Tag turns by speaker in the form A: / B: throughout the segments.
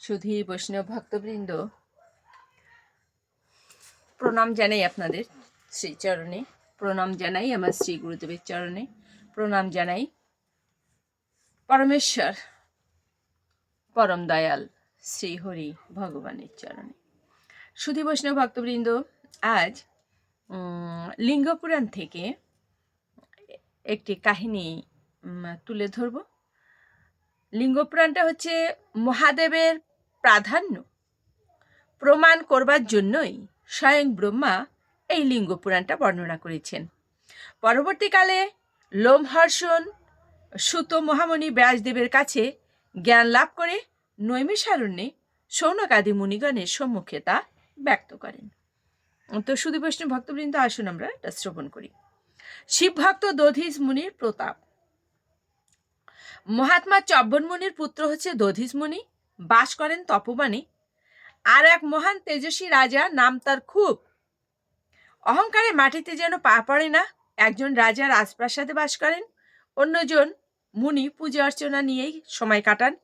A: সুধী বৈষ্ণব ভক্তবৃন্দ। প্রণাম জানাই আপনাদের শ্রীচরণে। প্রণাম জানাই আমার শ্রী গুরুদেবের চরণে। প্রণাম জানাই পরমেশ্বর পরম দয়াল শ্রী হরি ভগবানের চরণে। সুধী বৈষ্ণব ভক্তবৃন্দ, আজ লিঙ্গপুরাণ থেকে একটি কাহিনী তুলে ধরব। লিঙ্গপুরাণটা হচ্ছে মহাদেবের প্রাধান্য। প্রমাণ করবার জন্যই স্বয়ং ব্রহ্মা এই লিঙ্গ পুরাণটা বর্ণনা করেছেন। পরবর্তীকালে লোমহর্ষণ সুত মহামণি ব্যাসদেবের কাছে জ্ঞান লাভ করে নৈমিষারণ্যে সৌনকাদি মুনিগণের সম্মুখে তা ব্যক্ত করেন। তো শুধু বৈষ্ণব ভক্তবৃন্দ, আসুন আমরা এটা শ্রবণ করি। শিবভক্ত দধিস মুনির প্রতাপ। মহাত্মা চব্বন মুনির পুত্র হচ্ছে দধিস মুনি বাস করেন তপবনে। আর এক মহান তেজস্বী রাজা, নাম তার খুব। অহংকারে মাটিতে যেন পা পড়ে না, একজন রাজা রাজপ্রাসাদে বাস করেন, অন্যজন মুনি পূজা অর্চনা নিয়েই সময় কাটান।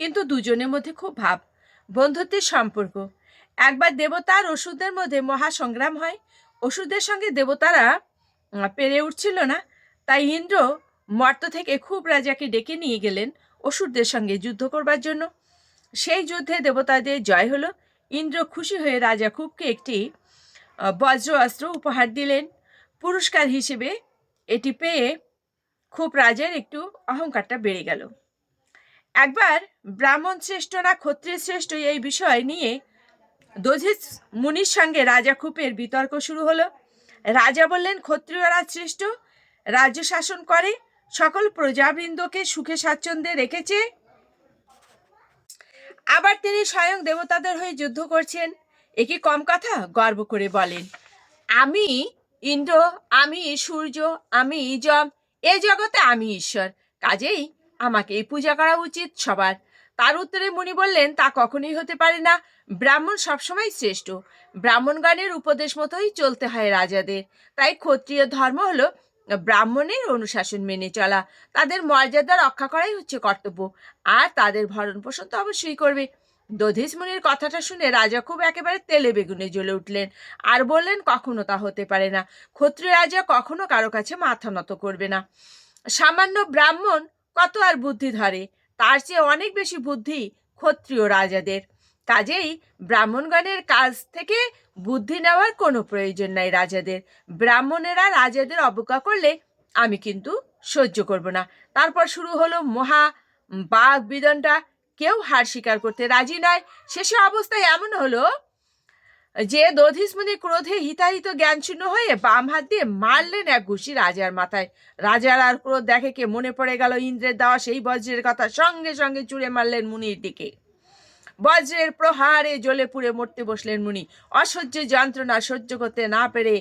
A: কিন্তু দুজনের মধ্যে খুব ভাব, বন্ধুত্বের সম্পর্ক। একবার দেবতার ওষুধের মধ্যে মহা সংগ্রাম হয়। ওষুধের সঙ্গে দেবতারা পেরে উঠছিল না। তাই ইন্দ্র মর্ত থেকে খুব রাজাকে ডেকে নিয়ে গেলেন অসুরদের সঙ্গে যুদ্ধ করবার জন্য। সেই যুদ্ধে দেবতাদের জয় হলো। ইন্দ্র খুশি হয়ে রাজা খুবকে একটি বজ্র অস্ত্র উপহার দিলেন। পুরস্কার হিসেবে এটি পেয়ে খুব রাজার একটু অহংকারটা বেড়ে গেল। একবার ব্রাহ্মণ শ্রেষ্ঠ না ক্ষত্রিয় শ্রেষ্ঠ এই বিষয় নিয়ে দধিস মুনির সঙ্গে রাজা খুপের বিতর্ক শুরু হলো। রাজা বললেন, ক্ষত্রিয়রা শ্রেষ্ঠ, রাজ্য শাসন করে সকল প্রজাবৃন্দকে সুখে স্বাচ্ছন্দ্যে রেখেছে। আবার তিনি স্বয়ং দেবতাদের হয়ে যুদ্ধ করছেন। এ কি কম কথা? গর্ব করে বলেন। আমি ইন্দ্র, আমি সূর্য, আমি যম, এ জগতে আমি ঈশ্বর। কাজেই আমাকে এই পূজা করা উচিত সবার। তার উত্তরে মুনি বললেন, তা কখনোই হতে পারে না। ব্রাহ্মণ সবসময় শ্রেষ্ঠ। ব্রাহ্মণগণের উপদেশ মতোই চলতে হয় রাজাদের। তাই ক্ষত্রিয় ধর্ম হলো ব্রাহ্মণের অনুশাসন মেনে চলা। তাদের মর্যাদা রক্ষা করাই হচ্ছে কর্তব্য। আর তাদের ভরণ পোষণ তো অবশ্যই করবে। দধিস মুনির কথাটা শুনে রাজা খুব একেবারে তেলে বেগুনে জ্বলে উঠলেন। আর বললেন, কখনো তা হতে পারে না। ক্ষত্রিয় রাজা কখনো কারও কাছে মাথা নত করবে না। সামান্য ব্রাহ্মণ কত আর বুদ্ধি ধরে? তার চেয়ে অনেক বেশি বুদ্ধি ক্ষত্রিয় রাজাদের। কাজেই ব্রাহ্মণগণের কাজ থেকে বুদ্ধি নেওয়ার কোনো প্রয়োজন নাই রাজাদের। ব্রাহ্মণেরা রাজাদের অবজ্ঞা করলে আমি কিন্তু সহ্য করব না। তারপর শুরু হলো মহা বাঘ বিদনটা কেউ হার স্বীকার করতে রাজি নয়। শেষে অবস্থায় এমন হলো যে দধিসমুনি ক্রোধে হিতাহিত জ্ঞানশূন্য হয়ে বাম হাত দিয়ে মারলেন এক ঘুষি রাজার মাথায়। রাজার আর ক্রোধ দেখে কে মনে পড়ে গেল ইন্দ্রের দেওয়া সেই বজ্রের কথা? সঙ্গে সঙ্গে চুড়ে মারলেন মুনির দিকে। বজ্রের প্রহারে জ্বলে পুড়ে মরতে বসলেন মুনি। অসহ্য যন্ত্রণা সহ্য করতে না পেরে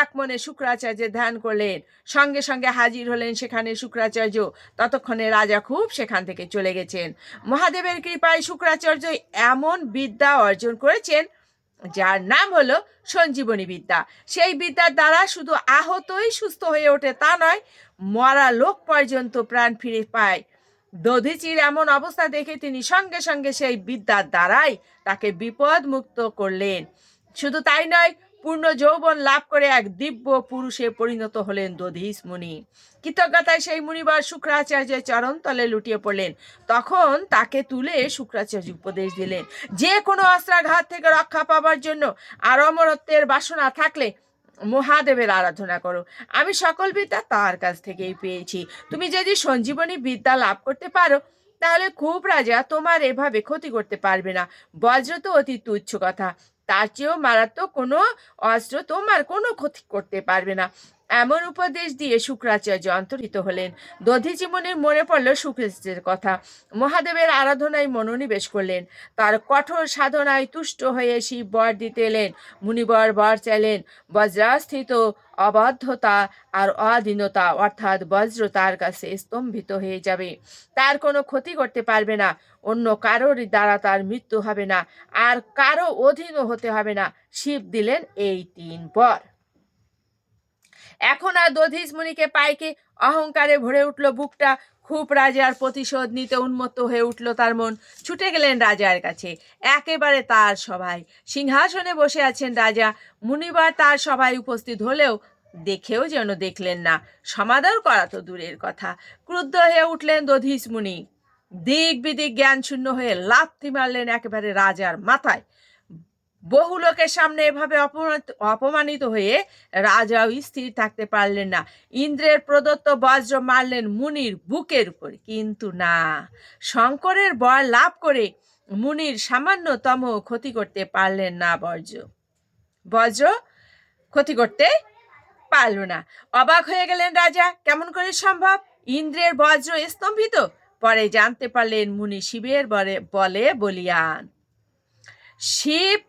A: এক মনে শুক্রাচার্যের ধ্যান করলেন। সঙ্গে সঙ্গে হাজির হলেন সেখানে শুক্রাচার্য। ততক্ষণে রাজা খুব সেখান থেকে চলে গেছেন। মহাদেবের কৃপায় শুক্রাচার্য এমন বিদ্যা অর্জন করেছেন, যার নাম হলো সঞ্জীবনী বিদ্যা। সেই বিদ্যার দ্বারা শুধু আহতই সুস্থ হয়ে ওঠে তা নয়, মরা লোক পর্যন্ত প্রাণ ফিরে পায়। দধিচির এমন অবস্থা দেখে তিনি সঙ্গে সঙ্গে সেই বিদ্যার দ্বারাই তাকে বিপদ মুক্ত করলেন। শুধু তাই নয়, পূর্ণ যৌবন লাভ করে এক দিব্য পুরুষে পরিণত হলেন দধিস মুনি। কৃতজ্ঞতায় সেই মুনিবার শুক্রাচার্যের চরণ তলে লুটিয়ে পড়লেন। তখন তাকে তুলে শুক্রাচার্য উপদেশ দিলেন, যে কোনো অস্ত্রাঘাত থেকে রক্ষা পাবার জন্য আর অমরত্বের বাসনা থাকলে মহাদেবের আরাধনা করো। আমি সকল বিদ্যা তার কাছ থেকেই পেয়েছি। তুমি যদি সঞ্জীবনী বিদ্যা লাভ করতে পারো, তাহলে খুব রাজা তোমার এভাবে ক্ষতি করতে পারবে না। বজ্র তো অতি তুচ্ছ কথা। তার চেয়েও মারাত্মক কোনো অস্ত্র তোমার কোনো ক্ষতি করতে পারবে না। এমন উপদেশ দিয়ে শুক্রাচার্য অন্তরিত হলেন। দধিজীবনের মনে পড়ল শুক্রাচার্যের কথা। মহাদেবের আরাধনায় মনোনিবেশ করলেন। তার কঠোর সাধনায় তুষ্ট হয়ে শিব বর দিতে এলেন। মুনিবর বর চাইলেন। বজ্রাস্থিত অবাধ্যতা আর অধীনতা অর্থাৎ বজ্র তার কাছে স্তম্ভিত হয়ে যাবে। তার কোনো ক্ষতি করতে পারবে না, অন্য কারোর দ্বারা তার মৃত্যু হবে না, আর কারও অধীনও হতে হবে না, শিব দিলেন এই তিন পর। এখন আর দধিস মুনিকে পাইকে অহংকারে ভরে উঠল বুকটা খুব রাজার প্রতিশোধ নিতে উন্মত্ত হয়ে উঠল তার মন। ছুটে গেলেন রাজার কাছে। একেবারে তার সভায়। সিংহাসনে বসে আছেন রাজা। মুনিবার তার সভায় উপস্থিত হলেও দেখেও যেন দেখলেন না। সমাদর করা তো দূরের কথা। ক্রুদ্ধ হয়ে উঠলেন দধীশ মুনি দিক বিদিক জ্ঞান শূন্য হয়ে লাথি মারলেন একেবারে রাজার মাথায়। বহু লোকের সামনে এভাবে অপমানিত হয়ে রাজাও স্থির থাকতে পারলেন না। ইন্দ্রের প্রদত্ত বজ্র মারলেন মুনির বুকের উপর। কিন্তু না, শঙ্করের বর লাভ করে মুনির সামান্যতম ক্ষতি করতে পারলেন না বজ্র। বজ্র ক্ষতি করতে পারল না। অবাক হয়ে গেলেন রাজা, কেমন করে সম্ভব? ইন্দ্রের বজ্র স্তম্ভিত? পরে জানতে পারলেন মুনি শিবের বরে বলে বলিয়ান, শিব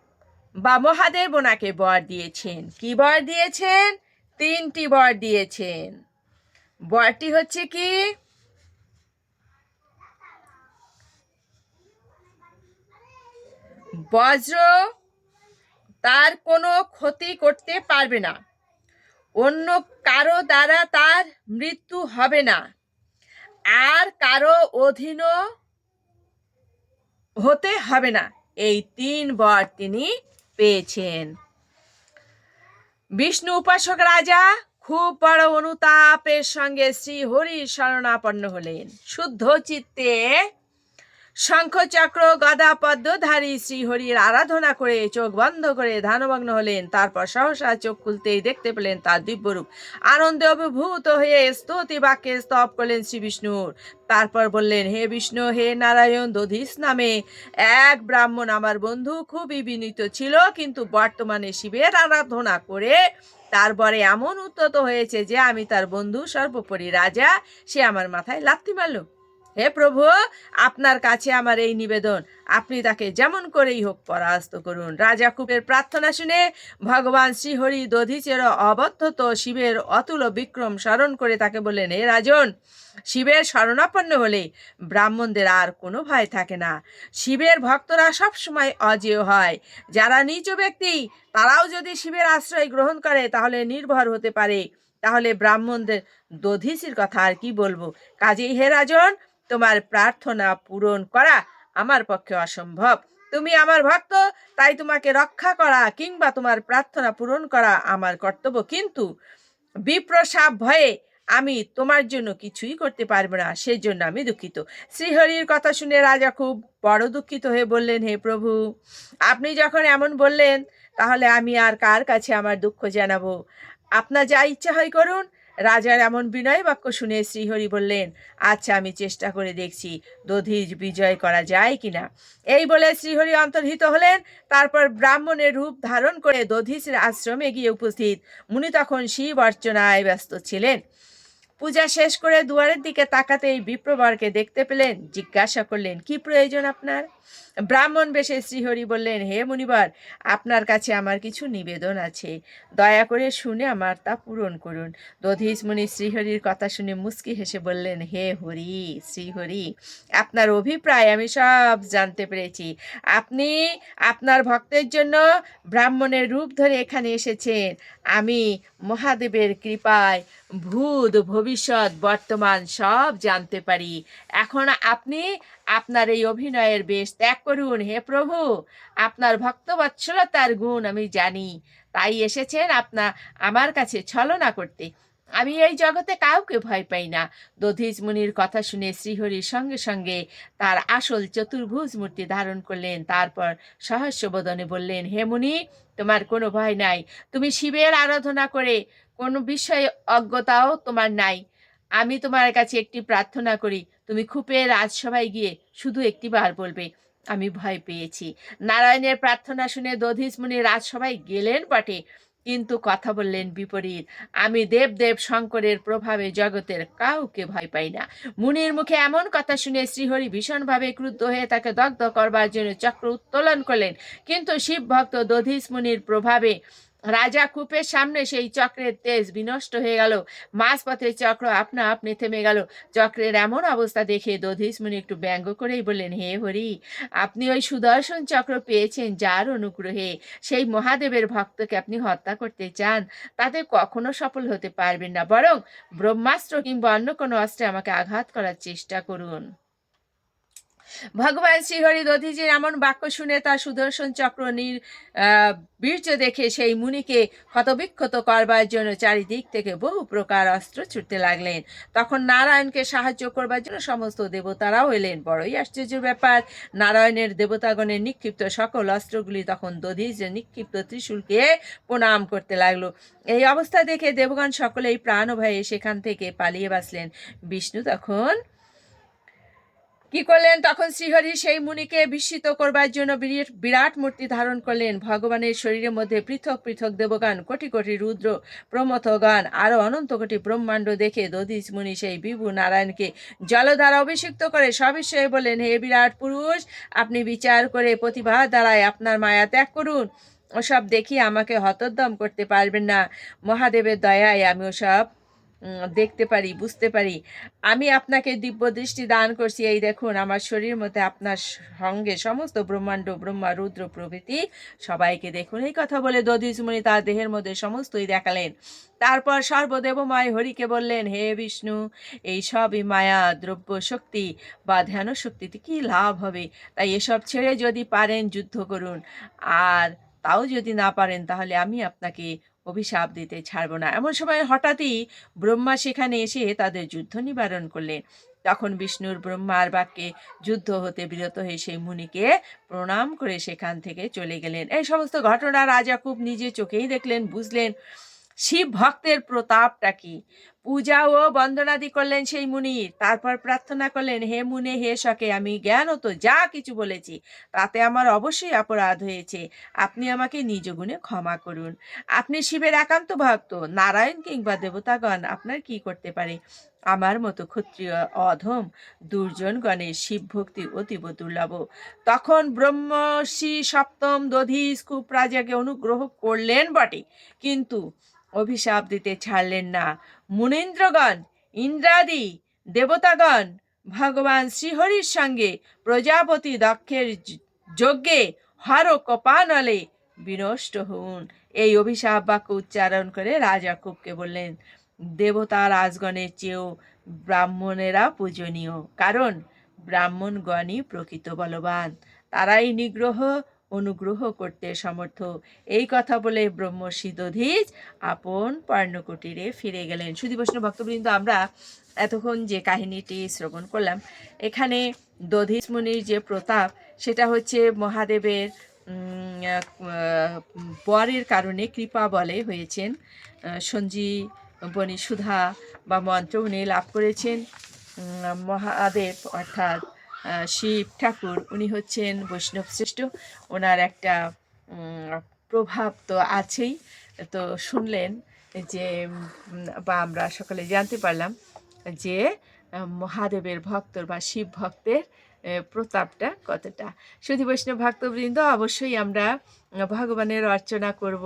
A: বা মহাদেব ওনাকে বর দিয়েছেন। কি বর দিয়েছেন? তিনটি বর দিয়েছেন। বরটি হচ্ছে কি? বজ্র, তার কোনো ক্ষতি করতে পারবে না। অন্য কারও দ্বারা তার মৃত্যু হবে না। আর কারও অধীনও হতে হবে না। এই তিন বর তিনি পেয়েছেন। বিষ্ণু উপাসক রাজা খুব বড় অনুতাপের সঙ্গে শ্রী হরি শরণাপন্ন হলেন। শুদ্ধ চিত্তে শঙ্খচক্র গদা পদ্মধারী শ্রীহরির আরাধনা করে চোখ বন্ধ করে ধ্যানমগ্ন হলেন। তারপর সহসা চোখ খুলতেই দেখতে পেলেন তার দিব্যরূপ। আনন্দে অভিভূত হয়ে স্তুতি বাক্যে স্তব করলেন শ্রী বিষ্ণুর। তারপর বললেন, হে বিষ্ণু, হে নারায়ণ, দধিস নামে। এক ব্রাহ্মণ আমার বন্ধু খুবই বিনীত ছিল, কিন্তু বর্তমানে শিবের আরাধনা করে তারপরে এমন উত্তত হয়েছে যে আমি তার বন্ধু সর্বোপরি রাজা। সে আমার মাথায় লাথি মারল। হে প্রভু, আপনার কাছে আমার এই নিবেদন। আপনি তাকে যেমন করেই হোক পরাস্ত করুন। রাজা কুবের প্রার্থনা শুনে ভগবান শ্রীহরি দধিচের অবদ্ধত শিবের অতুল বিক্রম স্মরণ করে তাকে বললেন, হে রাজন, শিবের শরণাপন্ন হলে ব্রাহ্মণদের আর কোনো ভয় থাকে না। শিবের ভক্তরা সব সময় অজেয় হয়। যারা নিচ ব্যক্তি, তারাও যদি শিবের আশ্রয় গ্রহণ করে, তাহলে নির্ভর হতে পারে। তাহলে ব্রাহ্মণদের দধিসির কথা আর কি বলব? কাজেই হে রাজন তোমার প্রার্থনা পূরণ করা আমার পক্ষে অসম্ভব। তুমি আমার ভক্ত, তাই তোমাকে রক্ষা করা কিংবা তোমার প্রার্থনা পূরণ করা আমার কর্তব্য। কিন্তু বিপ্রসাব ভয়ে আমি তোমার জন্য কিছুই করতে পারব না সেই জন্য আমি দুঃখিত। শ্রীহরির কথা শুনে রাজা খুব বড় দুঃখিত হয়ে বললেন, হে প্রভু, আপনি যখন এমন বললেন, তাহলে আমি আর কার কাছে আমার দুঃখ জানাব? আপনার যা ইচ্ছা হয় করুন রাজার এমন বিনয় বাক্য শুনে শ্রীহরি বললেন আচ্ছা আমি চেষ্টা করে দেখছি, দধিজ বিজয় করা যায় কিনা? এই বলে শ্রীহরি অন্তর্হিত হলেন, তারপর ব্রাহ্মণের রূপ ধারণ করে দধিসের আশ্রমে গিয়ে উপস্থিত। মুনি তখন শিব অর্চনায় ব্যস্ত ছিলেন। পূজা শেষ করে দুয়ারের দিকে তাকাতেই বিপ্রবরকে দেখতে পেলেন, জিজ্ঞাসা করলেন, কি প্রয়োজন আপনার? ব্রাহ্মণ বেশে শ্রীহরি বললেন, হে মুনিবার, আপনার কাছে আমার কিছু নিবেদন আছে। দয়া করে শুনে আমার তা পূরণ করুন। দধীশ মুনি শ্রীহরির কথা শুনে মুস্কি হেসে বললেন, হে হরি, শ্রীহরি, আপনার অভিপ্রায় আমি সব জানতে পেরেছি। আপনি আপনার ভক্তের জন্য ব্রাহ্মণের রূপ ধরে এখানে এসেছেন। আমি মহাদেবের কৃপায় ভূত, ভবিষ্যৎ, বর্তমান সব জানতে পারি। এখন আপনি আপনার এই অভিনয়ের বেশ ত্যাগ করুন, হে প্রভু। আপনার ভক্তবৎসলতার গুণ আমি জানি। তাই এসেছেন আপনা, আমার কাছে ছলনা করতে। আমি এই জগতে কাউকে ভয় পাই না। দধিজ মুনির কথা শুনে শ্রীহরির সঙ্গে সঙ্গে তার আসল চতুর্ভুজ মূর্তি ধারণ করলেন। তারপর সহস্যবদনে বললেন, হে মুনি, তোমার কোনো ভয় নাই। তুমি শিবের আরাধনা করে কোনো বিষয়ে অজ্ঞতাও তোমার নাই। আমি তোমার কাছে একটি প্রার্থনা করি, তুমি খুপে রাজসভায় গিয়ে শুধু একটি বার বলবে, আমি ভয় পেয়েছি। নারায়ণের প্রার্থনা শুনে দধিস মুনি রাজসভায় গেলেন বটে, কিন্তু কথা বললেন বিপরীত, আমি দেবদেব শঙ্করের প্রভাবে জগতের কাউকে ভয় পাই না। মুনির মুখে এমন কথা শুনে শ্রীহরি ভীষণভাবে ক্রুদ্ধ হয়ে তাকে দগ্ধ করবার জন্য চক্র উত্তোলন করলেন, কিন্তু শিব ভক্ত দধিস মুনির প্রভাবে রাজা কূপের সামনে সেই চক্রের তেজ বিনষ্ট হয়ে গেল। মাঝপথে চক্র আপনা আপনি থেমে গেল। চক্রের এমন অবস্থা দেখে দধিস মুনি একটু ব্যঙ্গ করেই বললেন, হে হরি, আপনি ওই সুদর্শন চক্র পেয়েছেন যার অনুগ্রহে। সেই মহাদেবের ভক্তকে আপনি হত্যা করতে চান। তাতে কখনো সফল হতে পারবেন না। বরং ব্রহ্মাস্ত্র কিংবা অন্য কোনো অস্ত্রে আমাকে আঘাত করার চেষ্টা করুন। ভগবান শ্রীহরি দধিজির এমন বাক্য শুনে তার সুদর্শন চক্র নির বীর্য দেখে সেই মুনিকে ক্ষতবিক্ষত করবার জন্য চারিদিক থেকে বহু প্রকার অস্ত্র ছুটতে লাগলেন। তখন নারায়ণকে সাহায্য করবার জন্য সমস্ত দেবতারাও এলেন। বড়ই আশ্চর্য ব্যাপার, নারায়ণের দেবতাগণের নিক্ষিপ্ত সকল অস্ত্রগুলি তখন দধিজের নিক্ষিপ্ত ত্রিশূলকে প্রণাম করতে লাগল। এই অবস্থা দেখে দেবগণ সকলেই প্রাণ ভয়ে সেখান থেকে পালিয়ে বাঁচলেন। বিষ্ণু তখন কি করলেন? তখন শ্রীহরি সেই মুনিকে বিস্মিত করবার জন্য বিরাট- মূর্তি ধারণ করলেন। ভগবানের শরীরের মধ্যে পৃথক পৃথক দেবগান, কোটি কোটি রুদ্র, প্রমথগান আরও অনন্ত কোটি ব্রহ্মাণ্ড দেখে দধিস মুনি সেই বিভু নারায়ণকে জলধারা অভিষিক্ত করে সবিষয়ে বলেন হে বিরাট পুরুষ, আপনি বিচার করে প্রতিভা দ্বারায় আপনার মায়া ত্যাগ করুন। ওসব দেখি আমাকে হতোদ্যম করতে পারবেন না। মহাদেবের দয়ায় আমি ওসব দেখতে পারি, বুঝতে পারি। আমি আপনাকে দিব্য দৃষ্টি দান করছি। এই দেখুন, আমার শরীর মধ্যে আপনার সঙ্গে সমস্ত ব্রহ্মাণ্ড, ব্রহ্মা, রুদ্র প্রভৃতি সবাইকে দেখুন। এই কথা বলে দধিসমণি তার দেহের মধ্যে সমস্তই দেখালেন। তারপর সর্বদেবময় হরিকে বললেন, হে বিষ্ণু, এই সবই মায়া, দ্রব্য শক্তি বা ধ্যান শক্তিতে কি লাভ হবে? তাই এসব ছেড়ে যদি পারেন, যুদ্ধ করুন। আর তাও যদি না পারেন, তাহলে আমি আপনাকে অভিশাপ দিতে ছাড়ব না। এমন সময় হঠাৎই ব্রহ্মা সেখানে এসে তাদের যুদ্ধ নিবারণ করলেন। তখন বিষ্ণুর ব্রহ্মার বাক্যে যুদ্ধ হতে বিরত হয়ে সেই মুনিকে প্রণাম করে সেখান থেকে চলে গেলেন। এই সমস্ত ঘটনা রাজা খুব নিজে চোখেই দেখলেন, বুঝলেন শিব ভক্তের প্রতাপটা কি? পূজা ও বন্দনাদি করলেন সেই মুনির। তারপর প্রার্থনা করলেন, হে মুনে, হে শকে আমি জ্ঞান তো যা কিছু বলেছি, তাতে আমার অবশ্যই অপরাধ হয়েছে। আপনি আমাকে নিজ গুণে ক্ষমা করুন। আপনি শিবের একান্ত ভক্ত, নারায়ণ কিংবা দেবতাগণ, আপনার কি করতে পারে? আমার মতো ক্ষত্রিয়, অধম, দুর্জন গণের শিব ভক্তি অতীব দুর্লভ। তখন ব্রহ্মর্ষি সপ্তম, দধি, স্কুপ রাজাকে অনুগ্রহ করলেন বটে, কিন্তু অভিশাপ দিতে ছাড়লেন না। মুনীন্দ্রগণ, ইন্দ্রাদি, দেবতাগণ, ভগবান শ্রীহরির সঙ্গে প্রজাপতি দক্ষের যজ্ঞে হর কপানলে বিনষ্ট হউন। এই অভিশাপ বাক্য উচ্চারণ করে রাজা কুবকে বললেন, দেবতা রাজগণের চেয়েও ব্রাহ্মণেরা পূজনীয়। কারণ ব্রাহ্মণগণই প্রকৃত বলবান। তারাই নিগ্রহ অনুগ্রহ করতে সমর্থ। এই কথা বলে ব্রহ্মর্ষি দধিজ আপন পর্ণকুটিরে ফিরে গেলেন। বৈষ্ণব ভক্তবৃন্দ আমরা এতক্ষণ যে কাহিনীটি শ্রবণ করলাম এখানে দধিজ মুনির যে প্রতাপ সেটা হচ্ছে মহাদেবের বরের কারণে কৃপা বলে হয়েছেন আহ, সঞ্জীবনী সুধা বা মন্ত্র উনি লাভ করেছেন মহাদেব অর্থাৎ শিব ঠাকুর, উনি হচ্ছেন বৈষ্ণব শ্রেষ্ঠ। ওনার একটা প্রভাব তো আছেই। তো শুনলেন যে বা আমরা সকলে জানতে পারলাম যে মহাদেবের ভক্তর বা শিব ভক্তের প্রতাপটা কতটা। শুধু বৈষ্ণব ভক্তবৃন্দ, অবশ্যই আমরা ভগবানের অর্চনা করব,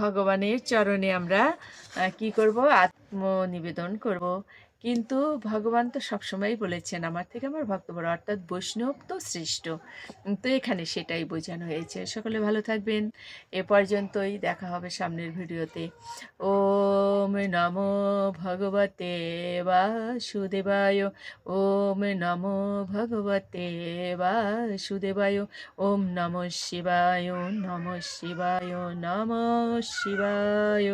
A: ভগবানের চরণে আমরা কি করব? আত্মনিবেদন করব। কিন্তু ভগবান তো সবসময়ই বলেছেন, আমার থেকে আমার ভক্ত বড়, অর্থাৎ বৈষ্ণব তো শ্রেষ্ঠ। তো এখানে সেটাই বোঝানো হয়েছে। সকলে ভালো থাকবেন। এ পর্যন্তই দেখা হবে সামনের ভিডিওতে। ওম নমো ভগবতে বাসুদেবায়। ওম নমো ভগবতে বাসুদেবায়। ওম নম শিবায়। নম শিবায়। নম শিবায়।